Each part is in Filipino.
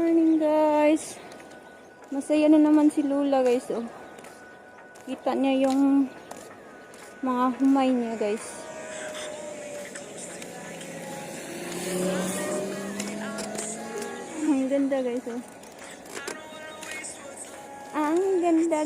morning guys. Masaya na naman si Lula guys. Oh. Kita niya yung mga humay niya guys. Ang ganda guys. Oh. Ang ganda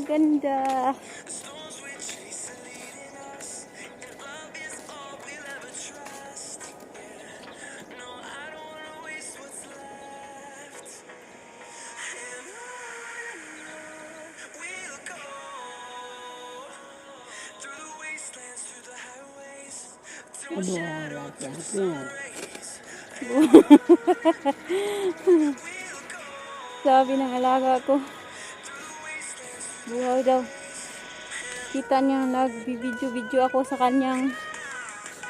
Sabi ng alaga ko. Buhaw daw. Kita niya nagbibidyo-video ako sa kanyang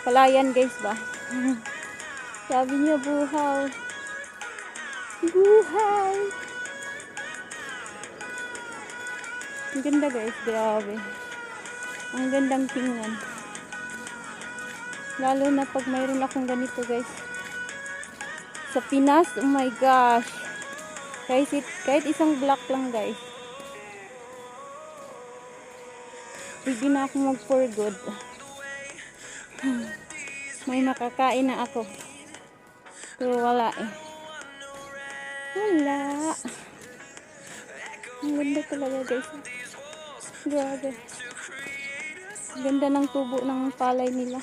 palayan guys ba. Sabi niya buhaw. Buhay. Ang ganda guys, grabe. Ang gandang tingnan. Lalo na pag mayroon akong ganito guys. Sa Pinas, oh my gosh. Kahit, it- kahit isang block lang guys. Pwede na ako mag for good. May makakain na ako. Pero wala eh. Wala. Ang ganda talaga guys. Grabe. Ganda ng tubo ng palay nila.